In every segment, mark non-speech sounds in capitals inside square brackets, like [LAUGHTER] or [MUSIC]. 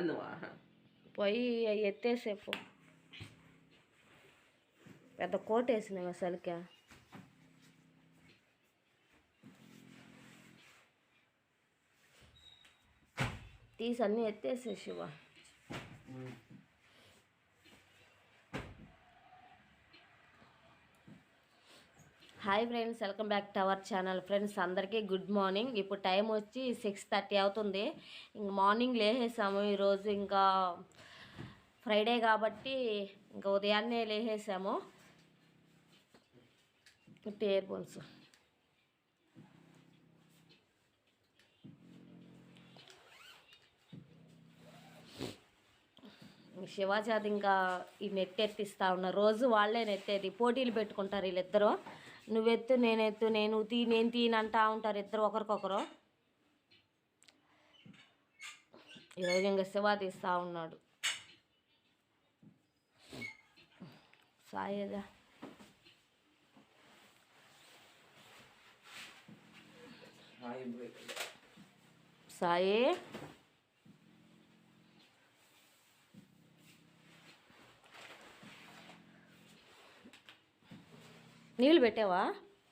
అందువా పోయి అవి ఎత్తేసేపు పెద్ద కోట వేసినావు అసలుకే తీసి అన్నీ ఎత్తేసే Siva hi friends welcome back to our channel. Friends అందరికీ గుడ్ మార్నింగ్. ఇప్పుడు టైం వచ్చి సిక్స్ థర్టీ అవుతుంది. ఇంక మార్నింగ్ లేసేసాము ఈరోజు. ఇంకా ఫ్రైడే కాబట్టి ఇంకా ఉదయాన్నే లేసేసాము. ఇటు ఇయర్ ఫోన్స్ శివాజాద్ ఇంకా ఈ నెట్ ఎత్తిస్తూ ఉన్నారు. రోజు వాళ్ళే నెత్తేది పోటీలు పెట్టుకుంటారు వీళ్ళిద్దరూ. నువ్వెత్తు నేనెత్తు నేను తీ నేను తీని అంటా ఉంటారు ఇద్దరు ఒకరికొకరు. ఈరోజు ఇంకా శివ తీస్తా ఉన్నాడు. సాయేదా. సాయి. నీళ్ళు పెట్టావా?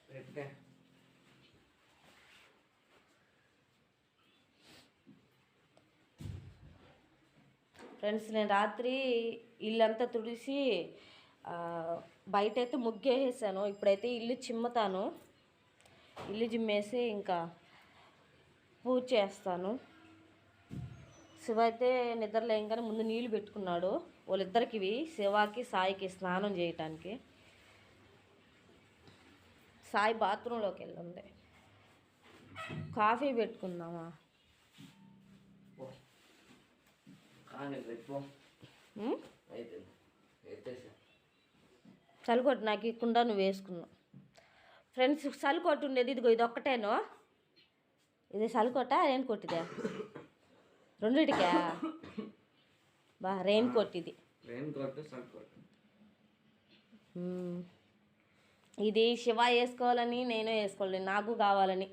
పెట్టే. ఫ్రెండ్స్ నేను రాత్రి ఇల్లంతా తుడిసి ఆ, బయట అయితే ముగ్గేసేసాను. ఇప్పుడైతే ఇల్లు చిమ్మతాను. ఇల్లు చిమ్మేసి ఇంకా పూజ చేస్తాను. శివ అయితే నిద్ర లేయంగానే ముందు నీళ్ళు పెట్టుకున్నాడు. వాళ్ళిద్దరికి శివాకి సాయికి స్నానం చేయటానికి. సాయి బాత్రూంలోకి వెళ్ళింది. కాఫీ పెట్టుకుందామా? చలికొట్టు నాకు ఇవ్వకుండా నువ్వు వేసుకున్నావు. ఫ్రెండ్స్ చలికొట్టు ఉండేది ఇదిగో ఇది ఒక్కటేనో. ఇది చలికొట్ట రెయిన్ కోట్ ఇదే రెండిటికా? బా రెయిన్ కోట్ ఇది. రెయిన్ కోట్ మ్మ్. ఇది శివ వేసుకోవాలని నేను వేసుకోవాలి నాకు కావాలని.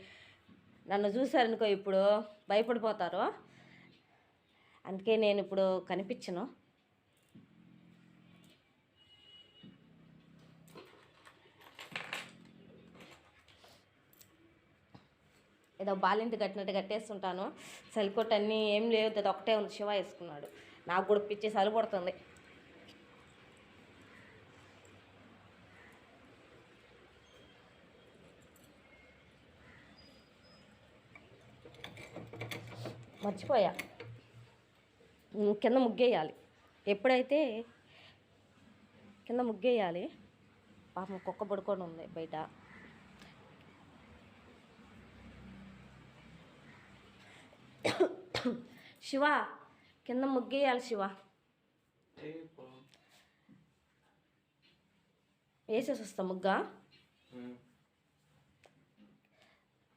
నన్ను చూసారనుకో ఇప్పుడు భయపడిపోతారు. అందుకే నేను ఇప్పుడు కనిపించను. ఏదో బాలింత కట్టినట్టు కట్టేస్తుంటాను. సెల్కోట్ అన్నీ ఏం లేదు అది ఒకటే ఉంది. శివ వేసుకున్నాడు. నాకు కూడా పిచ్చి సలి మర్చిపోయా. కింద ముగ్గేయాలి. ఎప్పుడైతే కింద ముగ్గేయాలి పాపం కుక్క పడుకొని ఉంది బయట. శివ కింద ముగ్గేయాలి శివ. వేసేసి వస్తా ముగ్గ.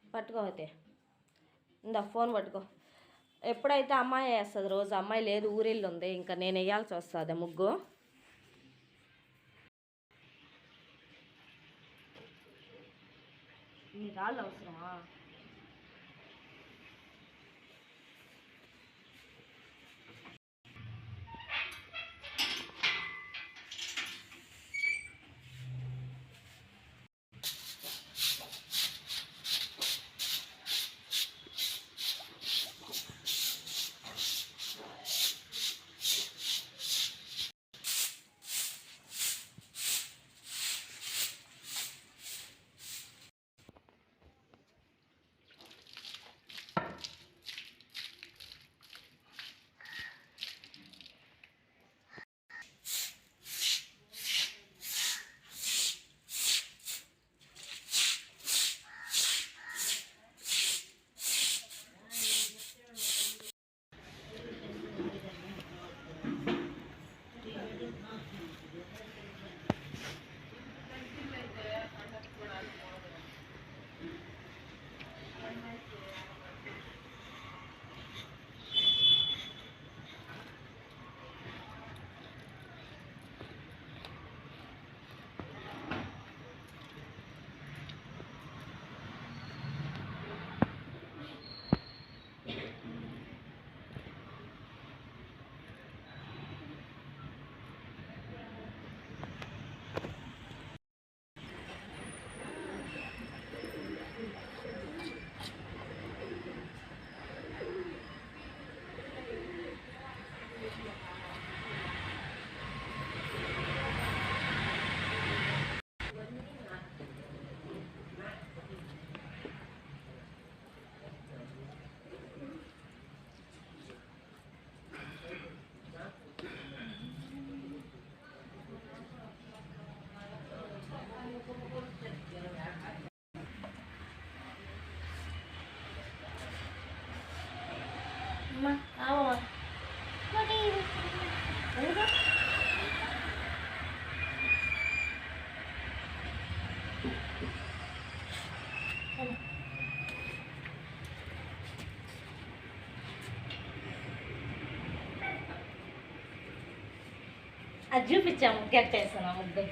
పట్టుకో అయితే. ఇందా ఫోన్ పట్టుకో. ఎప్పుడైతే అమ్మాయి వేస్తుంది రోజు అమ్మాయి లేదు ఊరిల్లు ఉంది ఇంకా నేను వేయాల్సి వస్తుంది ముగ్గు. రాళ్ళు అవసరమా? అది చూపించాము గట్టేసాను ముద్దు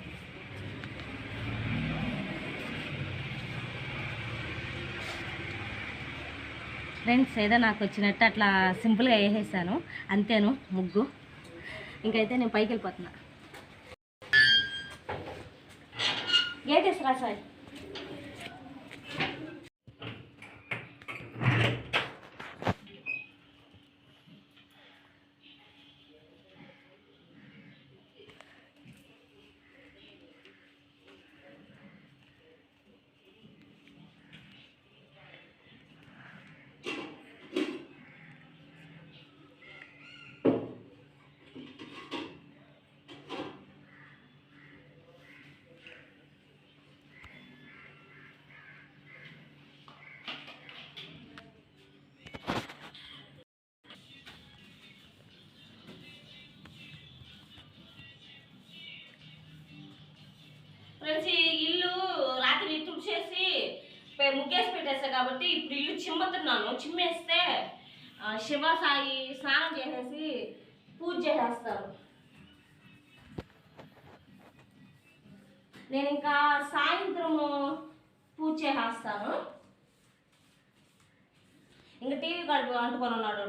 ఫ్రెండ్స్ ఏదో నాకు వచ్చినట్టు అట్లా సింపుల్గా వేసేసాను. అంతేను ముగ్గు. ఇంకైతే నేను పైకి వెళ్ళిపోతున్నా. గేట్ వేసి రా సార్ కాబట్టి ఇప్పుడు ఇల్లు చిమ్మతున్నాను. చిమ్మేస్తే శివ సాయి స్నానం చేసేసి పూజ చేసేస్తారు. నేను ఇంకా సాయంత్రము పూజ చేసేస్తాను. ఇంకా టీవీ కడుపు అంటుకొని ఉన్నాడు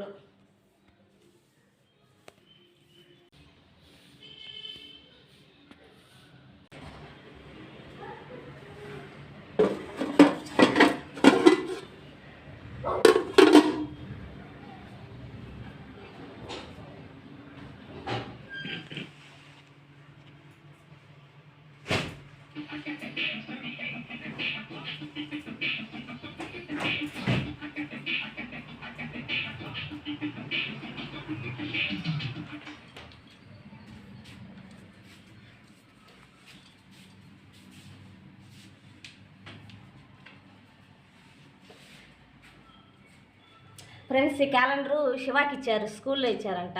ఫ్రెండ్స్ ఈ క్యాలెండరు శివాకి ఇచ్చారు స్కూల్లో ఇచ్చారంట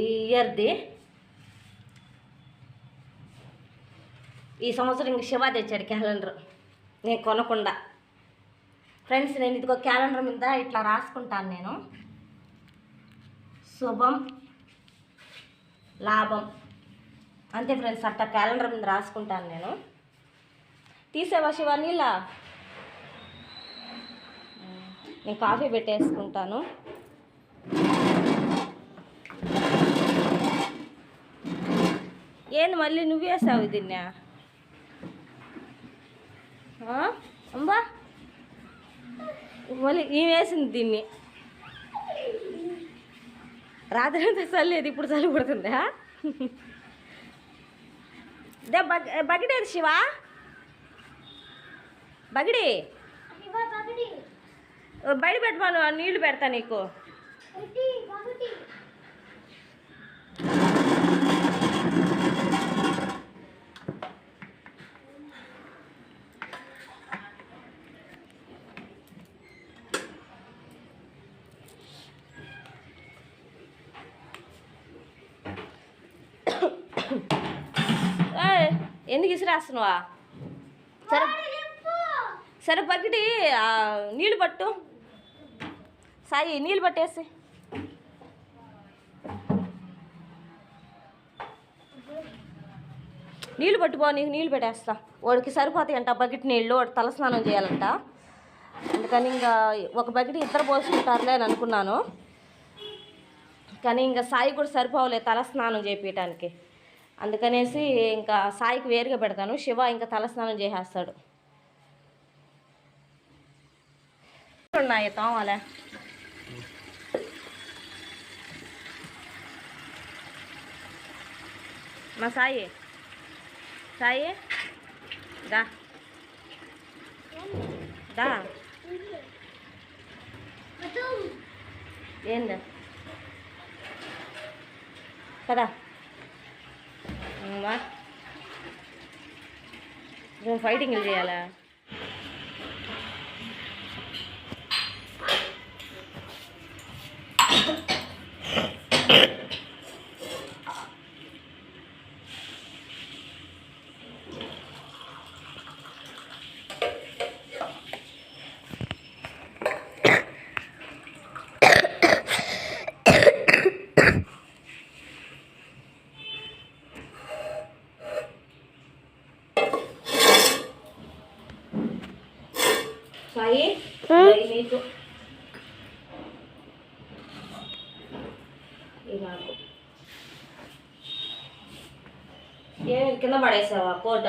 ఈ ఇయర్ది. ఈ సంవత్సరం ఇంక శివ తెచ్చాడు క్యాలెండర్ నేను కొనకుండా. ఫ్రెండ్స్ నేను ఇదిగో క్యాలెండర్ మీద ఇట్లా రాసుకుంటాను నేను. శుభం లాభం. అంతే ఫ్రెండ్స్ అట్లా క్యాలెండర్ మీద రాసుకుంటాను నేను. తీసేవా శివ నీళ్ళ నేను కాఫీ పెట్టేసుకుంటాను. ఏంది మళ్ళీ నువ్వు వేసావు దీన్ని? అంబా? మళ్ళీ ఈ వేసింది దీన్ని? రాత్రి అంతా చల్లేదు ఇప్పుడు చలి పడుతుందా దే బగ్ బగిడేది శివ? బగిడి బయట పెట్టమను నీళ్ళు పెడతా నీకు. ఎందుకు ఇసిరేస్తున్నావా? సరే సరే బకెటి నీళ్ళు పట్టు. సాయి నీళ్ళు పట్టేసి. నీళ్ళు పట్టుకో నీకు నీళ్ళు పెట్టేస్తా. వాడికి సరిపోతాయి అంట బకెట్ నీళ్ళు వాడు తలస్నానం చేయాలంట. అందుకని ఇంకా ఒక బకెట్ ఇద్దరు పోసుకుంటారులే అని అనుకున్నాను. కానీ ఇంకా సాయి కూడా సరిపోవలే తలస్నానం చేపించడానికి అందుకనేసి ఇంకా సాయికి వేరుగా పెడతాను. శివ ఇంకా తలస్నానం చేసేస్తాడు. ఉన్నాయి తోమలే. మా సాయి సాయి దా దా ఏందా కదా అమ్మా నువ్వు ఫైటింగ్ చేయాలా ఇవి నాకు ఏ కింద పడేసావా? కోట.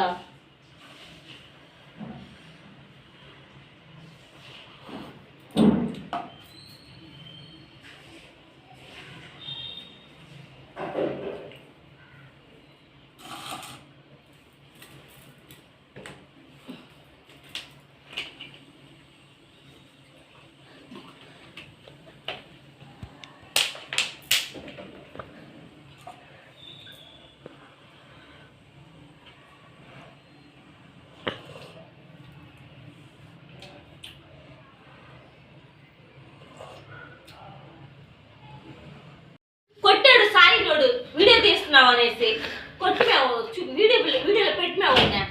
వేసి కొట్టినావు వీడియో వీడియోలో పెట్టినావు ఇంకా.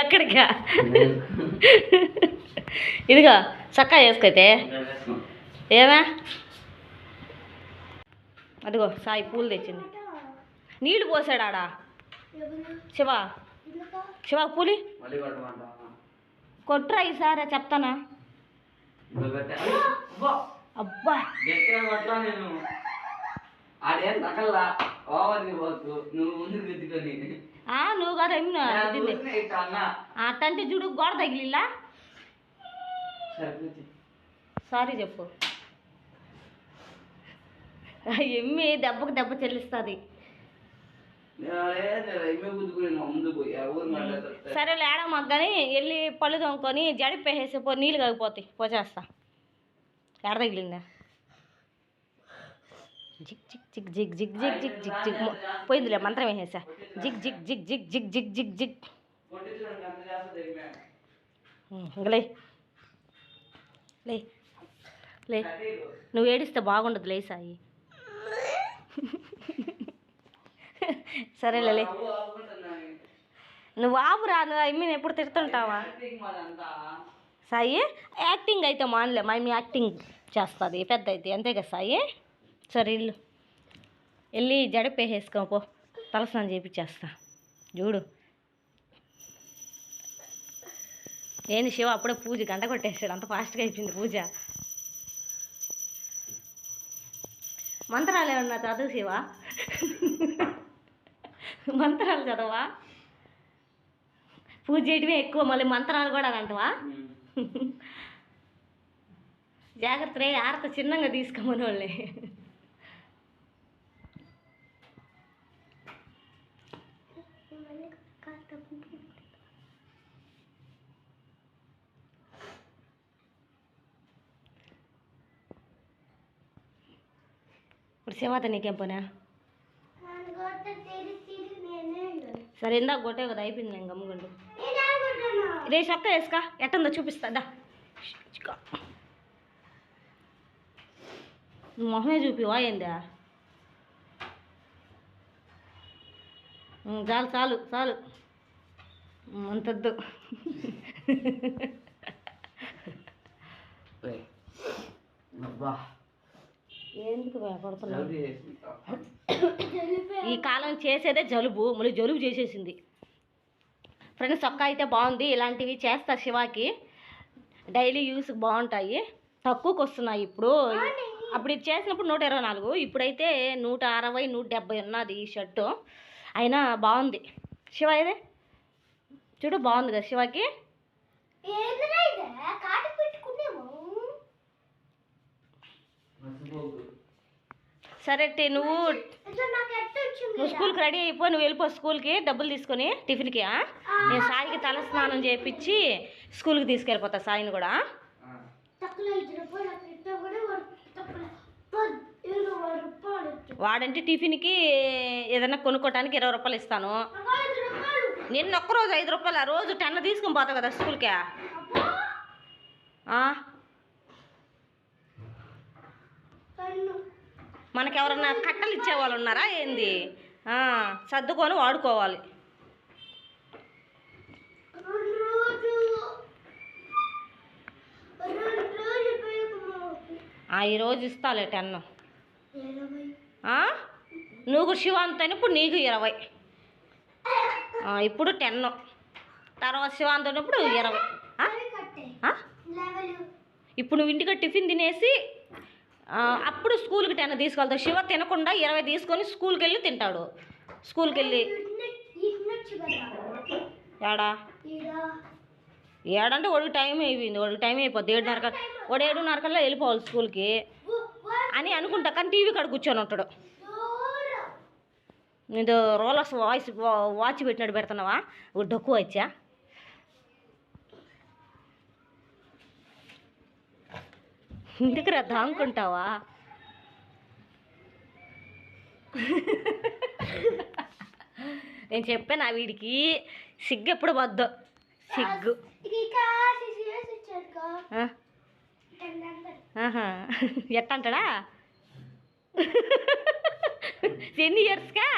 ఎక్కడికా? ఇదిగో చక్కా చేసుకైతే ఏమే? అదిగో సాయి పూలు తెచ్చింది. నీళ్ళు పోసాడా శివ. శివ పూలి? కొట్రా ఈసారి చెప్తానా? అబ్బా అబ్బా. గట్టిగా కొట్టరా నేను ఆడేం తగల్లా ఓవర్ని పోకు. నువ్వు ముందు గుద్దుకొని. ఆ నువ్వు కదా అట్టంటే చూడు గోడ తగిలిలా? సరే చెప్పు. ఎమ్మి దెబ్బకు దెబ్బ చెల్లిస్తుంది. సరే లేడా కానీ వెళ్ళి పళ్ళు తోముకొని జడిపేసేసి పో నీళ్ళు కాగిపోతాయి పోచేస్తా ఎడ తగిలిందా జిగ్ జిగ్ జిగ్ జిగ్ జిగ్ జిగ్ జిగ్ జిగ్ జిగ్ పోయిందిలే మంత్రం వేసేసా జిగ్ జిగ్ జిగ్ జిగ్ జిగ్ జిగ్ జిగ్ జిగ్ లే లే లే. నువ్వు ఏడిస్తే బాగుండదు లే సాయి సరేలే లే అవ్వు ఆపుకుంటున్నాను. నువ్వు ఆపురా నువ్వు ఐ ఎప్పుడు తిడుతుంటావా. సాయి యాక్టింగ్ అయితే మానలే. మా మీ యాక్టింగ్ చేస్తుంది పెద్ద అయితే అంతే కదా సాయి? సరే ఇల్లు. వెళ్ళి జడపేసేసుకో పో. తలస్నానం చేపించేస్తా. చూడు. ఏంది శివ అప్పుడే పూజ గంట కొట్టేసాడు. అంత ఫాస్ట్గా అయిపోయింది పూజ. మంత్రాలు ఏమన్నా చదువు శివ? మంత్రాలు చదవా? పూజ చేయడమే ఎక్కువ మళ్ళీ మంత్రాలు కూడా అంటవా? జాగ్రత్త రే ఆరత చిన్నంగా తీసుకోమని వాళ్ళే ఇప్పుడు సేవాత నీకేం పనా? సరే ఇందాక కొట్టే కదా అయిపోయింది నేను గమ్ముగుండు. రే చక్క వేసుకా ఎట్టుందో చూపిస్తా దా. చిక్క. నువ్వు మొహమే చూపివా ఏందా? చాలు చాలు చాలు. అంతద్దు. అబ్బా. ఎందుకు భయపడుతున్నావు. ఈ కాలం చేసేదే జలుబు మళ్ళీ జలుబు చేసేసింది. ఫ్రెండ్స్ ఒక్క అయితే బాగుంది. ఇలాంటివి చేస్తా శివాకి. డైలీ యూస్ బాగుంటాయి. తక్కువకి వస్తున్నాయి ఇప్పుడు. అప్పుడు ఇది చేసినప్పుడు నూట ఇరవై నాలుగు. ఇప్పుడైతే నూట అరవై నూట డెబ్బై ఉన్నది ఈ షర్టు. అయినా బాగుంది. శివ ఇదే చూడు బాగుంది కదా శివకి. సరే నువ్వు నువ్వు స్కూల్కి రెడీ అయిపో నువ్వు వెళ్ళిపో స్కూల్కి డబ్బులు తీసుకొని టిఫిన్కి? నేను సాయికి తల స్నానం చేయించి స్కూల్కి తీసుకెళ్ళిపోతా సాయిని కూడా. వాడంటే టిఫిన్కి ఏదైనా కొనుక్కోవటానికి ఇరవై రూపాయలు ఇస్తాను. నిన్న ఒక్కరోజు ఐదు రూపాయలు ఆ రోజు టెన్ తీసుకొని పోతావు కదా స్కూల్కి? మనకి ఎవరన్నా కట్టలు ఇచ్చేవాళ్ళు ఉన్నారా ఏంది? సర్దుకొని వాడుకోవాలి. ఆ, ఈరోజు ఇస్తాలే టెన్? నువ్వు శివ అంతని ఇప్పుడు నీకు ఇరవై. ఇప్పుడు టెన్. తర్వాత శివాంత్ ఉన్నప్పుడు ఇరవై? ఇప్పుడు నువ్వు ఇంటికి టిఫిన్ తినేసి అప్పుడు స్కూల్కి టెన్ తీసుకెళ్తాడు. శివ తినకుండా ఇరవై తీసుకొని స్కూల్కి వెళ్ళి తింటాడు. స్కూల్కి వెళ్ళి ఏడా? ఏడంటే వాడికి టైం అయిపోయింది. వాడికి టైం అయిపోద్ది. ఏడున్నర ఒక వాడు ఏడున్నర కల్లా వెళ్ళిపోవాలి స్కూల్కి అని అనుకుంటా. కానీ టీవీ కాడ కూర్చొని ఉంటాడు. నేను రోలర్స్ వాయిస్ వాచ్ పెట్టినట్టు పెడుతున్నావా? ఓ డొక్కు వచ్చా ఇంటికి రా దాంకుంటావా? నేను చెప్పాను ఆ వీడికి సిగ్గు ఎప్పుడు వద్దు సిగ్గు. ఎట్ట అంటాడా ఎన్ని ఇయర్స్కా?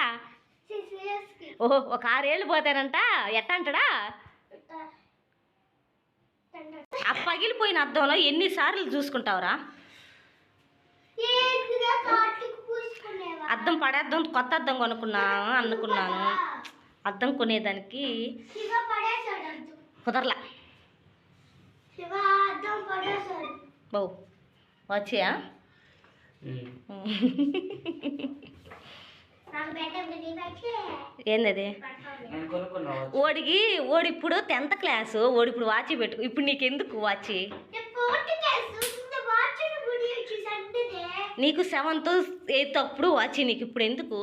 ఓహో ఒక ఆరేళ్ళు పోతానంట. ఎట్ట? అంటాడా ఆ పగిలిపోయిన అద్దంలో ఎన్నిసార్లు చూసుకుంటావురా? అద్దం పడేద్దాం కొత్త అద్దం కొనుక్కున్నాను అనుకున్నాను. అద్దం కొనేదానికి కుదరలా. బావు వచ్చాయా? [LAUGHS] ఏందది? ఓడికి ఓడి ఇప్పుడు టెన్త్ క్లాసు ఓడి ఇప్పుడు వాచి పెట్టు. ఇప్పుడు నీకెందుకు వాచి నీకు సెవెంత్ ఎయిత్ అప్పుడు వాచి నీకు. ఇప్పుడు ఎందుకు?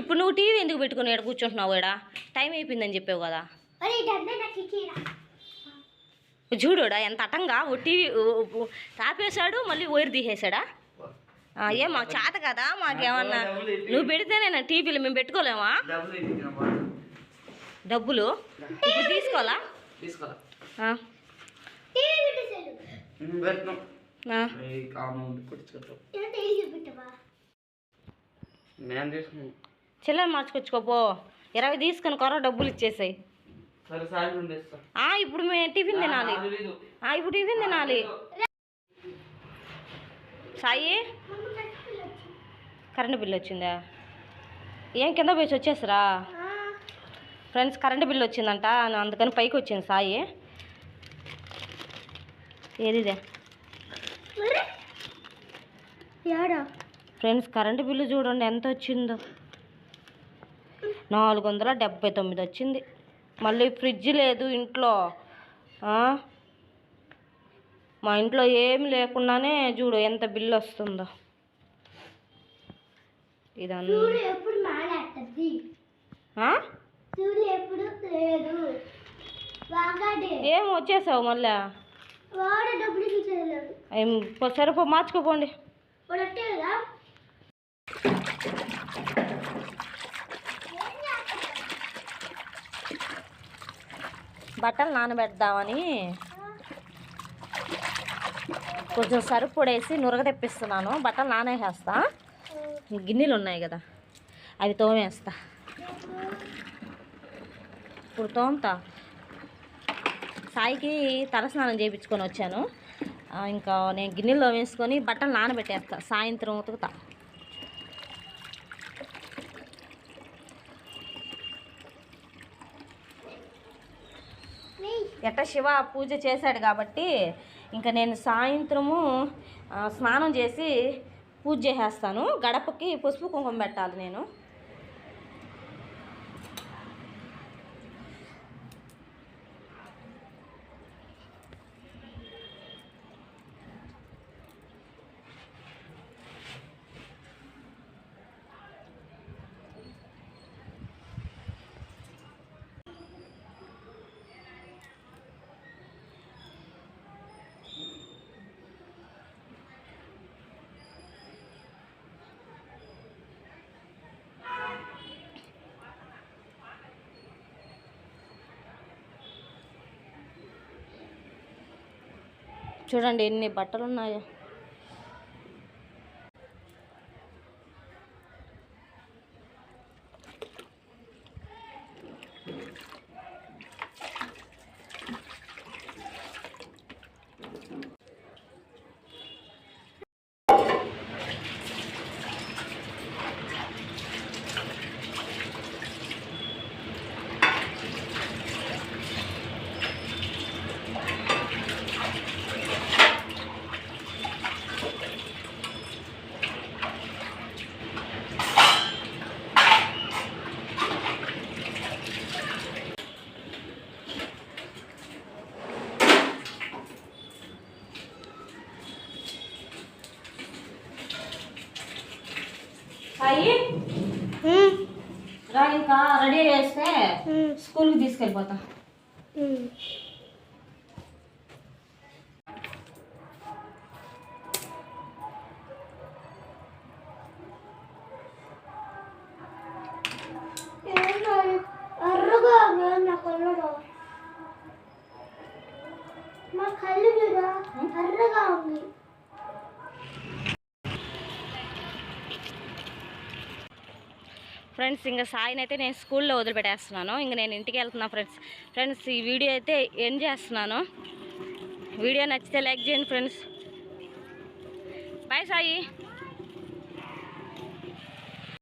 ఇప్పుడు నువ్వు టీవీ ఎందుకు పెట్టుకుని ఇక్కడ కూర్చుంటున్నావు ఇక్కడ టైం అయిపోయిందని చెప్పావు కదా. చూడుడా ఎంత అటంగా టీవీ తాపేశాడు మళ్ళీ వైర్ తీసేశాడా ఏం మాకు చేత కదా మాకేమన్నా. నువ్వు పెడితేనే టీవీలు మేము పెట్టుకోలేమా? డబ్బులు? ఇప్పుడు తీసుకోవాలా? చిల్లర మార్చుకొచ్చుకోపో ఇరవై తీసుకొని కొర డబ్బులు ఇచ్చేసాయి. ఇప్పుడు మేము టిఫిన్ తినాలి. ఇప్పుడు టిఫిన్ తినాలి. సాయి? కరెంటు బిల్లు వచ్చిందా? ఏం కింద పోయి వచ్చేసరా? ఫ్రెండ్స్ కరెంటు బిల్లు వచ్చిందంట. అందుకని పైకి వచ్చింది సాయి. ఏది ఫ్రెండ్స్ కరెంటు బిల్లు చూడండి ఎంత వచ్చిందో. నాలుగు వందల డెబ్బై తొమ్మిది వచ్చింది. మళ్ళీ ఫ్రిడ్జ్ లేదు ఇంట్లో? మా ఇంట్లో ఏం లేకుండానే చూడు ఎంత బిల్లు వస్తుందో. ఏం వచ్చేసావు మళ్ళా? సరిపో మార్చుకోపోండి వాడు అట్టే కదా బట్టలు నానబెడదామని కొంచెం సరుపు పొడేసి నురగ తెప్పిస్తున్నాను. బట్టలు నానేసేస్తా. గిన్నెలు ఉన్నాయి కదా అవి తోమేస్తా. ఇప్పుడు తోముతా. సాయికి తలస్నానం చేయించుకొని వచ్చాను. ఇంకా నేను గిన్నెలో వేసుకొని బట్టలు నానబెట్టేస్తా. సాయంత్రం ఉతుకుతా. ఎట్ట శివ పూజ చేశాడు కాబట్టి ఇంకా నేను సాయంత్రము స్నానం చేసి పూజ చేసేస్తాను. గడపకి పసుపు కుంకుమ పెట్టాలి నేను. చూడండి ఎన్ని బట్టలు ఉన్నాయో రెడీ చేస్తే స్కూల్కి తీసుకెళ్ళిపోతా. మా కళ్ళు చూడా ఎర్రగా ఉంది. ఫ్రెండ్స్ ఇంకా సాయిని అయితే నేను స్కూల్లో వదిలిపెట్టేస్తున్నాను. ఇంక నేను ఇంటికి వెళ్తున్నా ఫ్రెండ్స్. ఫ్రెండ్స్ ఈ వీడియో అయితే ఎండ్ చేస్తున్నాను. వీడియో నచ్చితే లైక్ చేయండి ఫ్రెండ్స్. బాయ్ సాయి.